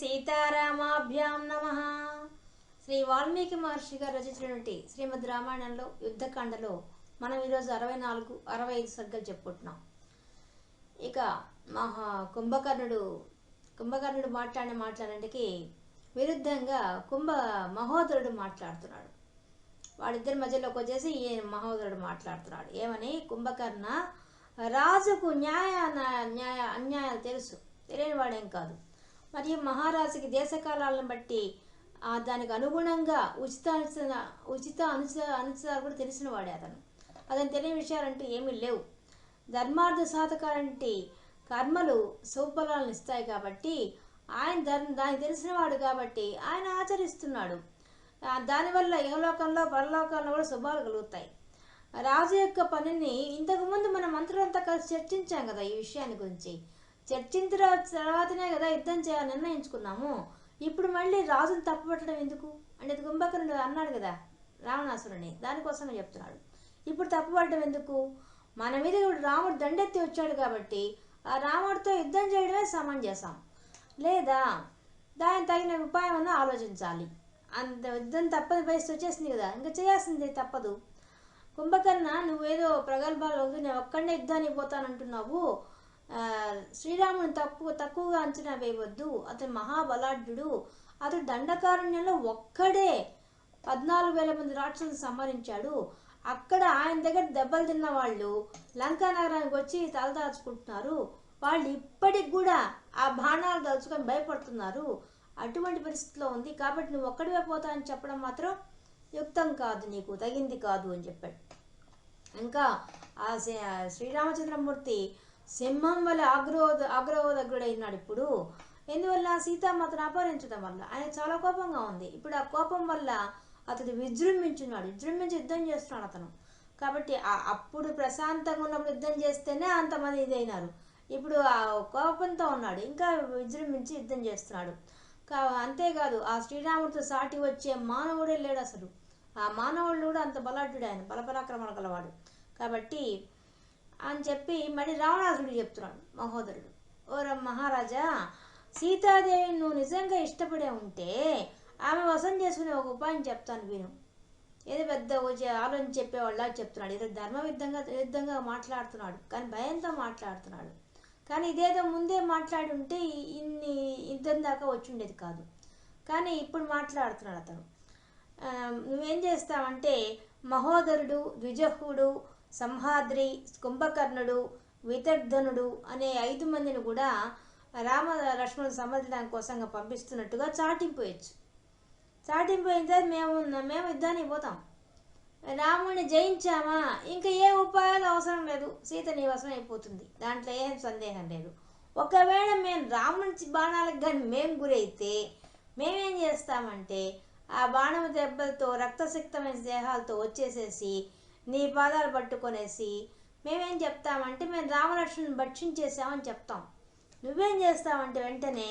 సీతారామాభ్యాం నమ. శ్రీ వాల్మీకి మహర్షి గారు రచించినటువంటి శ్రీమద్ రామాయణంలో యుద్ధకాండలో మనం ఈరోజు అరవై నాలుగు అరవై ఐదు సర్గలు చెప్పుకుంటున్నాం. ఇక మహా కుంభకర్ణుడు కుంభకర్ణుడు మాట్లాడిన మాట్లాడడానికి విరుద్ధంగా కుంభ మహోదరుడు మాట్లాడుతున్నాడు. వాడిద్దరి మధ్యలోకి వచ్చేసి ఈయన మహోదరుడు మాట్లాడుతున్నాడు. ఏమని? కుంభకర్ణ రాజుకు న్యాయ న్యాయ అన్యాయాలు తెలుసు. తెలియని వాడేం కాదు. మరియు మహారాజుకి దేశకాలాలను బట్టి దానికి అనుగుణంగా ఉచిత ఉచిత అనుస అనుసారాలు కూడా తెలిసిన వాడే అతను. అతను తెలియని విషయాలంటూ ఏమీ లేవు. ధర్మార్థ సాధకాలంటే కర్మలు శుభఫలాలను ఇస్తాయి కాబట్టి ఆయన ధర్మ దానికి తెలిసినవాడు కాబట్టి ఆయన ఆచరిస్తున్నాడు. దానివల్ల ఇహలోకంలో పరలోకంలో కూడా శుభాలు కలుగుతాయి. రాజు యొక్క పనిని ఇంతకుముందు మనం మంత్రులంతా కలిసి చర్చించాం కదా ఈ విషయాన్ని గురించి. చర్చించిన తర్వాతనే కదా యుద్ధం చేయాలని నిర్ణయించుకున్నాము ఇప్పుడు మళ్ళీ రాజును తప్పుపట్టడం ఎందుకు? అంటే కుంభకర్ణుడు అన్నాడు కదా రావణాసురుని. దానికోసమే చెప్తున్నాడు. ఇప్పుడు తప్పుపట్టడం ఎందుకు? మన మీద ఇప్పుడు రాముడు దండెత్తి వచ్చాడు కాబట్టి ఆ రాముడితో యుద్ధం చేయడమే సమంజసం. లేదా దానికి తగిన ఉపాయం అన్న ఆలోచించాలి. అంత యుద్ధం తప్పని పరిస్థితి వచ్చేసింది కదా ఇంకా చేయాల్సింది తప్పదు. కుంభకర్ణ నువ్వేదో ప్రగల్భాలు నేను ఒక్కడే యుద్ధానికి పోతానంటున్నావు. శ్రీరాముని తక్కువ తక్కువగా అంచనా వేయవద్దు. అతను మహాబలాఢ్యుడు. అతడు దండకారణ్యంలో ఒక్కడే పద్నాలుగు వేల మంది రాక్షసులను సంహరించాడు. అక్కడ ఆయన దగ్గర దెబ్బలు తిన్న వాళ్ళు లంకా నగరానికి వచ్చి తలదాచుకుంటున్నారు. వాళ్ళు ఇప్పటికి కూడా ఆ బాణాలు దలుచుకొని భయపడుతున్నారు. అటువంటి పరిస్థితిలో ఉంది. కాబట్టి నువ్వు ఒక్కడివే పోతా అని చెప్పడం మాత్రం యుక్తం కాదు నీకు. తగింది కాదు అని చెప్పాడు. ఇంకా ఆ శ్రీ- శ్రీరామచంద్రమూర్తి సింహం వల్ల ఆగ్రహోద ఆగ్రహోదగ్రుడైనాడు ఇప్పుడు. ఎందువల్ల? సీతామాతను అపహరించడం వల్ల. ఆయన చాలా కోపంగా ఉంది. ఇప్పుడు ఆ కోపం వల్ల అతడు విజృంభించున్నాడు. విజృంభించి యుద్ధం చేస్తున్నాడు అతను. కాబట్టి ఆ- అప్పుడు ప్రశాంతంగా ఉన్నప్పుడు యుద్ధం చేస్తేనే అంతమంది ఇదైనారు. ఇప్పుడు ఆ కోపంతో ఉన్నాడు. ఇంకా విజృంభించి యుద్ధం చేస్తున్నాడు. కా అంతేకాదు ఆ శ్రీరాముడితో సాటి వచ్చే మానవుడే లేడు అసలు ఆ మానవుడు కూడా అంత బలాఢ్యుడు ఆయన. బలపరాక్రమణ గలవాడు. కాబట్టి అని చెప్పి మళ్ళీ రావణాసుడు చెప్తున్నాడు మహోదరుడు. ఓర మహారాజా సీతాదేవిని నువ్వు నిజంగా ఇష్టపడే ఉంటే ఆమె వసం చేసుకునే ఒక ఉపాయం చెప్తాను విను. ఏదో పెద్ద ఆలోచన చెప్పేవాళ్ళ చెప్తున్నాడు. ఏదో ధర్మ విధంగా విరుద్ధంగా మాట్లాడుతున్నాడు. కానీ భయంతో మాట్లాడుతున్నాడు. కానీ ఇదేదో ముందే మాట్లాడి ఉంటే ఇన్ని యుద్ధం దాకా వచ్చి ఉండేది కాదు. కానీ ఇప్పుడు మాట్లాడుతున్నాడు అతను. నువ్వేం చేస్తావంటే మహోదరుడు ద్విజహుడు సంహాద్రి కుంభకర్ణుడు వితర్ధనుడు అనే ఐదు మందిని కూడా రామ లక్ష్మణుడు సంబంధించడానికి కోసంగా పంపిస్తున్నట్టుగా చాటింపు వేయచ్చు చాటింపు తర్వాత మేము మేము యుద్ధానికి పోతాం. రాముడిని జయించామా? ఇంకా ఏ ఉపాయాలు అవసరం లేదు. సీత నివాసం అయిపోతుంది. దాంట్లో ఏం సందేహం లేదు. ఒకవేళ మేము రాముడి బాణాలకు కానీ మేము గురైతే మేమేం చేస్తామంటే ఆ బాణం దెబ్బలతో రక్తసిక్తమైన దేహాలతో వచ్చేసేసి నీ పాదాలు పట్టుకొనేసి మేమేం చెప్తామంటే మేము రామలక్ష్మణుని భక్షించేసామని చెప్తాం. నువ్వేం చేస్తావంటే వెంటనే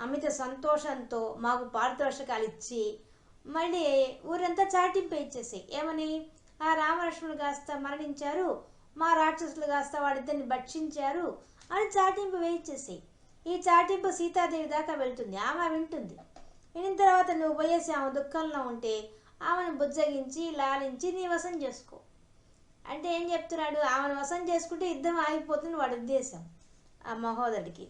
అమిత సంతోషంతో మాకు పారితోషకాలు ఇచ్చి మళ్ళీ ఊరంతా చాటింపు ఇచ్చేసి ఏమని? ఆ రామలక్ష్మణుడు కాస్త మరణించారు మా రాక్షసులు కాస్త వాళ్ళిద్దరిని భక్షించారు అని చాటింపు వేయించేసి ఈ చాటింపు సీతాదేవి దాకా వెళ్తుంది ఆమె వింటుంది. వినిన తర్వాత నువ్వు పోయేసి ఆమె దుఃఖంలో ఉంటే ఆమెను బుజ్జగించి లాలించి నీ వశం చేసుకో. అంటే ఏం చెప్తున్నాడు? ఆమెను వశం చేసుకుంటే యుద్ధం ఆగిపోతుంది వాడి ఉద్దేశం. ఆ మహోదరుడికి.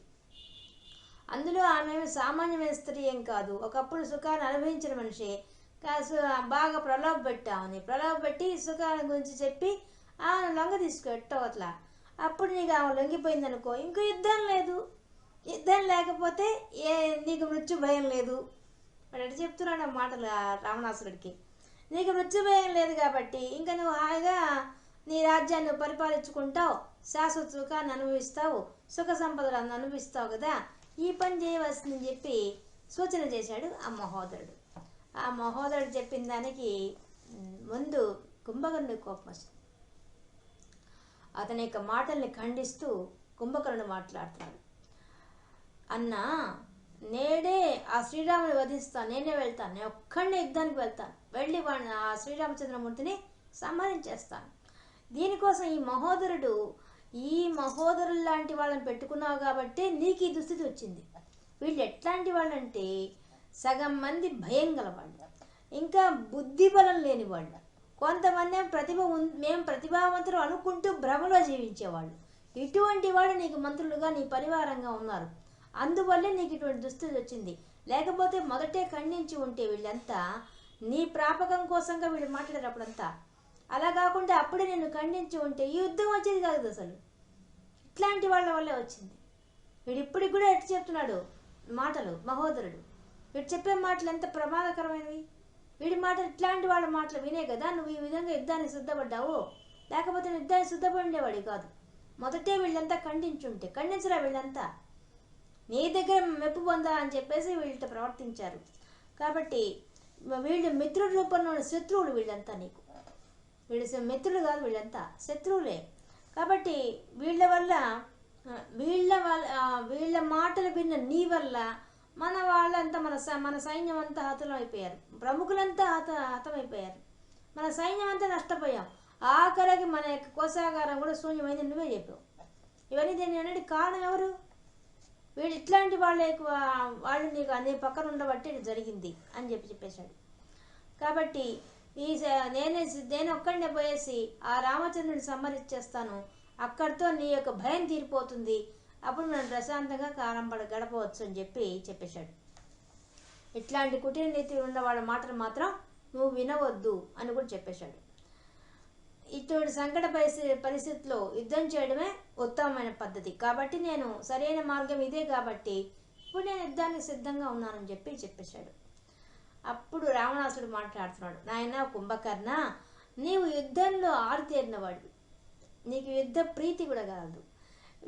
అందులో ఆమె సామాన్యమైన స్త్రీ ఏం కాదు. ఒకప్పుడు సుఖాన్ని అనుభవించిన మనిషి. కాసు బాగా ప్రలోభ పెట్టామని. ప్రలోభ పెట్టి సుఖాల గురించి చెప్పి ఆమెను లొంగ తీసుకో అట్లా అప్పుడు నీకు ఆమె లొంగిపోయింది అనుకో ఇంకో యుద్ధం లేదు. యుద్ధం లేకపోతే ఏ నీకు మృత్యు భయం లేదు. వాడు ఎటు చెప్తున్నాడు మాటలు రావణాసురుడికి? నీకు మృత్యు భయం లేదు కాబట్టి ఇంకా నువ్వు హాయిగా నీ రాజ్యాన్ని పరిపాలించుకుంటావు. శాశ్వత సుఖాన్ని అనుభవిస్తావు. సుఖ సంపదలను అనుభవిస్తావు కదా. ఈ పని చేయవలసిందని చెప్పి సూచన చేశాడు ఆ మహోదరుడు. ఆ మహోదరుడు చెప్పిన దానికి ముందు కుంభకర్ణుడి కోపం వచ్చింది అతని యొక్క మాటల్ని ఖండిస్తూ కుంభకర్ణుడు మాట్లాడుతున్నాడు. అన్నా నేడే ఆ శ్రీరాముని వధిస్తాను నేనే వెళ్తాను నేను ఒక్కడినే యుద్ధానికి వెళ్తాను. వెళ్ళి వాడిని ఆ శ్రీరామచంద్రమూర్తిని సంహరించేస్తాను. దీనికోసం ఈ మహోదరుడు ఈ మహోదరులు లాంటి వాళ్ళని పెట్టుకున్నావు కాబట్టి నీకు ఈ దుస్థితి వచ్చింది. వీళ్ళు ఎట్లాంటి వాళ్ళంటే సగం మంది భయం గలవాళ్ళు. ఇంకా బుద్ధి బలం లేని వాళ్ళు. కొంతమంది ప్రతిభ ఉం- మేము ప్రతిభావంతులు అనుకుంటూ భ్రమలో జీవించేవాళ్ళు. ఇటువంటి వాళ్ళు నీకు మంత్రులుగా నీ పరివారంగా ఉన్నారు. అందువల్లే నీకు ఇటువంటి దుస్థితి వచ్చింది. లేకపోతే మొదటే ఖండించి ఉంటే వీళ్ళంతా నీ ప్రాపకం కోసంగా వీళ్ళు మాట్లాడారు అప్పుడంతా. అలా కాకుండా అప్పుడే నేను ఖండించి ఉంటే ఈ యుద్ధం వచ్చేది కాదు అసలు. ఇట్లాంటి వాళ్ళ వల్లే వచ్చింది. వీడు ఇప్పటికి కూడా ఎట్టు చెప్తున్నాడు? మాటలు మహోదరుడు. వీడు చెప్పే మాటలు ఎంత ప్రమాదకరమైనవి? వీడి మాటలు ఇట్లాంటి వాళ్ళ మాటలు వినే కదా నువ్వు ఈ విధంగా యుద్ధానికి సిద్ధపడ్డావు? లేకపోతే యుద్ధాన్ని సిద్ధపడి ఉండేవాడు కాదు. మొదటే వీళ్ళంతా ఖండించుంటే ఖండించరా వీళ్ళంతా? నీ దగ్గర మెప్పు పొందాలని చెప్పేసి వీళ్ళతో ప్రవర్తించారు. కాబట్టి వీళ్ళు మిత్రుల రూపంలో ఉన్న శత్రువులు వీళ్ళంతా నీకు. వీళ్ళు మిత్రులు కాదు వీళ్ళంతా శత్రువులే. కాబట్టి వీళ్ళ వల్ల వీళ్ళ వల్ల వీళ్ళ మాటలు విన్న నీ వల్ల మన వాళ్ళంతా మన మన సైన్యం అంతా హతలం అయిపోయారు ప్రముఖులంతా హత హతమైపోయారు. మన సైన్యం అంతా నష్టపోయాం. ఆఖరికి మన యొక్క కోశాగారం కూడా శూన్యమైంది నువ్వే చెప్పావు. ఇవన్నీ దీని అనేది కారణం ఎవరు? వీడు ఇట్లాంటి వాళ్ళ ఎక్కువ వాళ్ళు నీకు అనే పక్కన ఉండబట్టి ఇది జరిగింది అని చెప్పి చెప్పేశాడు. కాబట్టి ఈ స- నేనే నేను ఒక్కడినే పోయేసి ఆ రామచంద్రుని సంహరించేస్తాను. అక్కడితో నీ యొక్క భయం తీరిపోతుంది. అప్పుడు మనం ప్రశాంతంగా కాలం పడ గడపవచ్చు అని చెప్పి చెప్పేశాడు. ఇట్లాంటి కుటీర నీతి ఉన్న వాళ్ళ మాటలు మాత్రం నువ్వు వినవద్దు అని కూడా చెప్పేశాడు. ఇటువంటి సంకట పరిస్థితి పరిస్థితిలో యుద్ధం చేయడమే ఉత్తమమైన పద్ధతి. కాబట్టి నేను సరైన మార్గం ఇదే కాబట్టి ఇప్పుడు నేను యుద్ధానికి సిద్ధంగా ఉన్నానని చెప్పి చెప్పేశాడు. అప్పుడు రావణాసుడు మాట్లాడుతున్నాడు నాయన కుంభకర్ణ నీవు యుద్ధంలో ఆరితేరినవాడు నీకు యుద్ధ ప్రీతి కూడా కాదు.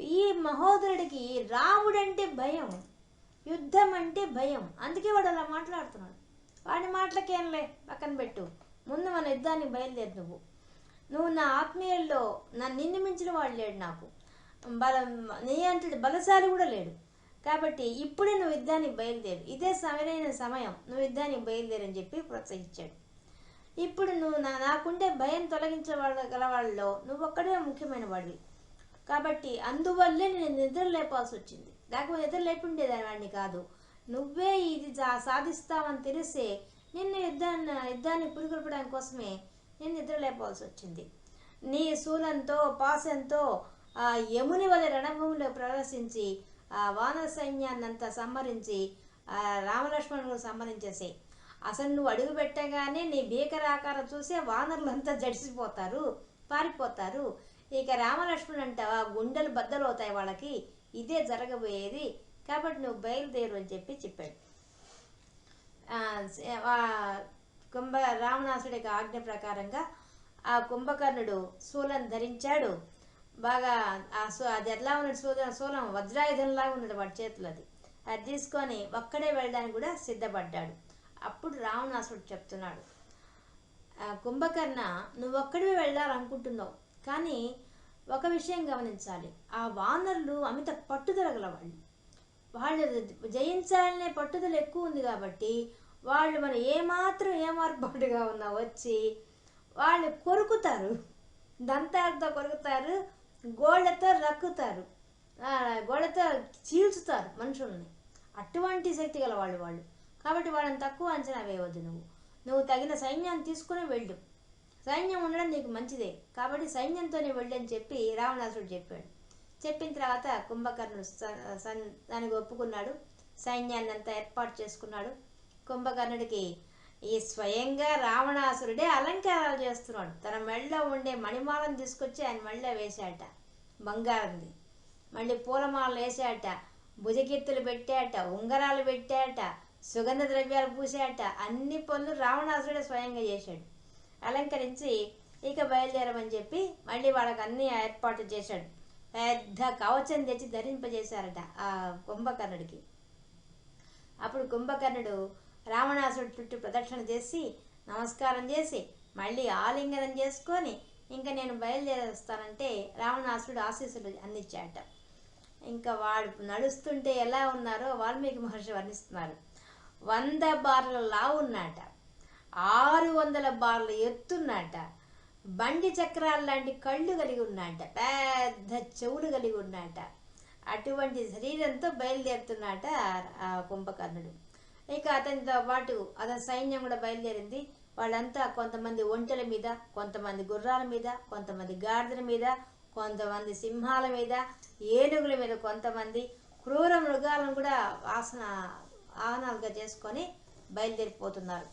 ఈ మహోదరుడికి రాముడంటే భయం యుద్ధం అంటే భయం. అందుకే వాడు అలా మాట్లాడుతున్నాడు. వాడి మాటలకేంలే పక్కన పెట్టు. ముందు మన యుద్ధానికి బయలుదేరు నువ్వు. నువ్వు నా ఆత్మీయుల్లో నన్ను నిన్ను మించిన వాడు లేడు నాకు. బలం నీ అంటే బలశాలి కూడా లేడు. కాబట్టి ఇప్పుడే నువ్వు యుద్ధానికి బయలుదేరు. ఇదే సరైన సమయం. నువ్వు యుద్ధానికి బయలుదేరని చెప్పి ప్రోత్సహించాడు. ఇప్పుడు నువ్వు నా నాకుండే భయం తొలగించే గల వాళ్ళలో నువ్వు ఒక్కడే ముఖ్యమైన వాడివి. కాబట్టి అందువల్లే నేను నిద్ర లేపాల్సి వచ్చింది. లేకపోతే నిద్ర లేపుండేదాని వాడిని కాదు. నువ్వే ఇది సాధిస్తావని తెలిసే నిన్ను యుద్ధాన్ని యుద్ధాన్ని పురికొల్పడానికి కోసమే నేను నిద్ర లేపాల్సి వచ్చింది నీ శూలంతో పాశంతో ఆ యముని వలె రణభూమిలో ప్రదర్శించి ఆ వానర సైన్యాన్నంతా సంహరించి ఆ రామలక్ష్మణుడు సంహరించేసి అసలు నువ్వు అడుగు పెట్టగానే నీ భీకరాకారం చూసే వానరులంతా జడిసిపోతారు పారిపోతారు. ఇక రామలక్ష్మణుడు అంటావా గుండెలు బద్దలవుతాయి వాళ్ళకి. ఇదే జరగబోయేది. కాబట్టి నువ్వు బయలుదేరు అని చెప్పి చెప్పాడు. కుంభ రావణాసుడి యొక్క ఆజ్ఞ ప్రకారంగా ఆ కుంభకర్ణుడు శూలం ధరించాడు. బాగా ఆ శూ- అది ఎట్లా ఉన్నాడు? శూలం శూలం వజ్రాయుధంలాగా ఉన్నాడు వాడి చేతులు అది. అది తీసుకొని ఒక్కడే వెళ్ళడానికి కూడా సిద్ధపడ్డాడు. అప్పుడు రావణాసుడు చెప్తున్నాడు ఆ, కుంభకర్ణ నువ్వు వెళ్ళాలనుకుంటున్నావు. కానీ ఒక విషయం గమనించాలి. ఆ వానరులు అమిత పట్టుదల గల వాళ్ళు వాళ్ళు జయించాలనే పట్టుదల ఎక్కువ ఉంది కాబట్టి వాళ్ళు మనం ఏమాత్రం ఏమార్పాటుగా ఉన్నా వచ్చి వాళ్ళు కొరుకుతారు. దంతాలతో కొరుకుతారు. గోళ్ళతో రక్కుతారు. గోళ్ళతో చీల్చుతారు మనుషుల్ని. అటువంటి శక్తి గల వాళ్ళు వాళ్ళు. కాబట్టి వాళ్ళని తక్కువ అంచనా వేయవద్దు నువ్వు. నువ్వు తగిన సైన్యాన్ని తీసుకుని వెళ్ళు. సైన్యం ఉండడం నీకు మంచిదే. కాబట్టి సైన్యంతోనే వెళ్ళని చెప్పి రావణాసుడు చెప్పాడు. చెప్పిన తర్వాత కుంభకర్ణుడు సన్- దానికి ఒప్పుకున్నాడు. సైన్యాన్ని అంతా ఏర్పాటు చేసుకున్నాడు. కుంభకర్ణుడికి ఈ స్వయంగా రావణాసురుడే అలంకారాలు చేస్తున్నాడు. తన మెడలో ఉండే మణిమాలను తీసుకొచ్చి ఆయన మెళ్ళలో వేశాట. బంగారంది. మళ్ళీ పూలమాలలు వేసాట భుజకీర్తులు పెట్టాట. ఉంగరాలు పెట్టాట. సుగంధ ద్రవ్యాలు పూసాట అన్ని పనులు రావణాసురుడే స్వయంగా చేశాడు. అలంకరించి ఇక బయలుదేరమని చెప్పి మళ్ళీ వాళ్ళకి అన్ని ఏర్పాటు చేశాడు. పెద్ద కవచం తెచ్చి ధరింపజేశారట ఆ కుంభకర్ణుడికి. అప్పుడు కుంభకర్ణుడు రావణాసుడు చుట్టూ ప్రదక్షిణ చేసి నమస్కారం చేసి మళ్ళీ ఆలింగనం చేసుకొని ఇంకా నేను బయలుదేరేస్తానంటే రావణాసుడు ఆశీస్సులు అందించాట ఇంకా వాడు నడుస్తుంటే ఎలా ఉన్నారో వాల్మీకి మహర్షి వర్ణిస్తున్నారు. వంద బార్ల లావు ఉన్నాట ఆరు వందల బార్ల ఎత్తున్నట బండి చక్రాలు లాంటి కళ్ళు కలిగి ఉన్నట పెద్ద చెవులు కలిగి ఉన్నట అటువంటి శరీరంతో బయలుదేరుతున్నట ఆ కుంభకర్ణుడు. ఇక అతనితో పాటు అతని సైన్యం కూడా బయలుదేరింది. వాళ్ళంతా కొంతమంది ఒంటెల మీద కొంతమంది గుర్రాల మీద కొంతమంది గాడిదల మీద కొంతమంది సింహాల మీద ఏనుగుల మీద కొంతమంది క్రూర మృగాలను కూడా ఆసన ఆసనాలుగా చేసుకొని బయలుదేరిపోతున్నారు.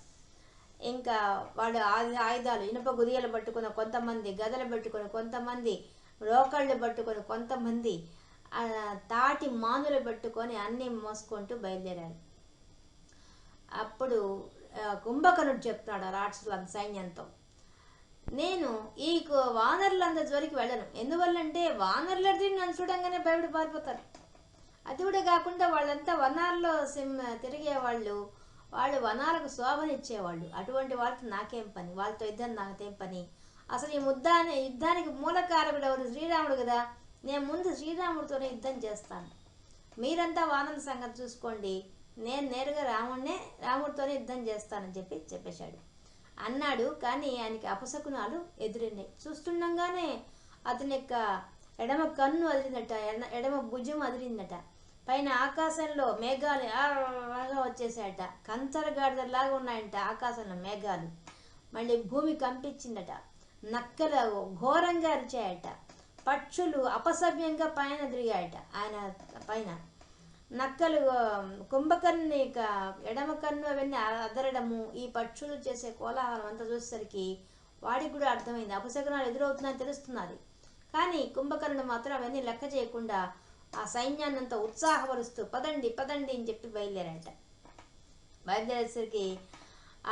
ఇంకా వాళ్ళు ఆయు- ఆయుధాలు ఇనుప గుదియలు పట్టుకున్న కొంతమంది గదలు పట్టుకొని కొంతమంది రోకళ్ళు పట్టుకొని కొంతమంది తాటి మానులు పెట్టుకొని అన్నీ మోసుకుంటూ బయలుదేరారు. అప్పుడు కుంభకర్ణుడు చెప్తున్నాడు ఆ రాక్షసుల సైన్యంతో. నేను ఈ కు- వానరులంత జోలికి వెళ్ళను. ఎందువల్లంటే వానరులది నన్ను చూడంగానే భయపడి పారిపోతారు. అది కూడా కాకుండా వాళ్ళంతా వనాల్లో సిమ్ తిరిగే వాళ్ళు వాళ్ళు వనాలకు శోభనిచ్చేవాళ్ళు అటువంటి వాళ్ళతో నాకేం పని? వాళ్ళతో యుద్ధం నాకేం పని? అసలు ఈ ముద్దాన్ని యుద్ధానికి మూలకారకుడు ఎవరు? శ్రీరాముడు కదా. నేను ముందు శ్రీరాముడితోనే యుద్ధం చేస్తాను. మీరంతా వానర సంగతి చూసుకోండి. నేను నేరుగా రాముడినే రాముడితోనే యుద్ధం చేస్తానని చెప్పి చెప్పేశాడు. అన్నాడు కానీ ఆయనకి అపశకునాలు ఎదురైనాయి. చూస్తుండగానే అతని యొక్క ఎడమ కన్ను అదిరిందట ఎడమ భుజం అదిరిందట. పైన ఆకాశంలో మేఘాలు బాగా వచ్చేసాయట కంచరగాడిదలాగా ఉన్నాయంట ఆకాశంలో మేఘాలు. మళ్ళీ భూమి కంపించిందట. నక్కలు ఘోరంగా అరిచాయట. పక్షులు అపసవ్యంగా పైన తిరిగాయట. ఆయన పైన నక్కలు కుంభకర్ణి ఎడమ కన్ను అవన్నీ అదరడము ఈ పక్షులు చేసే కోలాహలం అంతా చూసేసరికి వాడికి కూడా అర్థమైంది. అపశకనాలు ఎదురవుతున్నాయని తెలుస్తున్నది. కానీ కుంభకర్ణుడు మాత్రం అవన్నీ లెక్క చేయకుండా ఆ సైన్యాన్ని అంతా ఉత్సాహపరుస్తూ పదండి పదండి అని చెప్పి బయలుదేరాట బయలుదేరేసరికి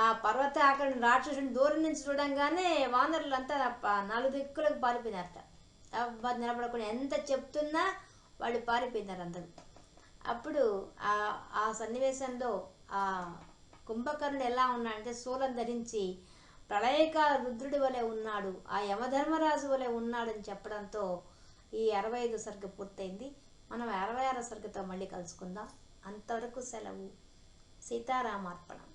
ఆ పర్వత అక్కడ రాక్షసుని దూరం నుంచి చూడంగానే వానరులంతా నాలుగు దిక్కులకు పారిపోయినారట. నిలబడకుండా ఎంత చెప్తున్నా వాళ్ళు పారిపోయినారు అందరూ. అప్పుడు ఆ ఆ సన్నివేశంలో ఆ కుంభకర్ణుడు ఎలా ఉన్నాడంటే శూలం ధరించి ప్రళయకాల రుద్రుడి వలె ఉన్నాడు ఆ యమధర్మరాజు వలె ఉన్నాడని చెప్పడంతో ఈ అరవై ఐదు సరుకు పూర్తయింది. మనం అరవై ఆరో సరుకుతో మళ్ళీ కలుసుకుందాం. అంతవరకు సెలవు. సీతారామార్పణం.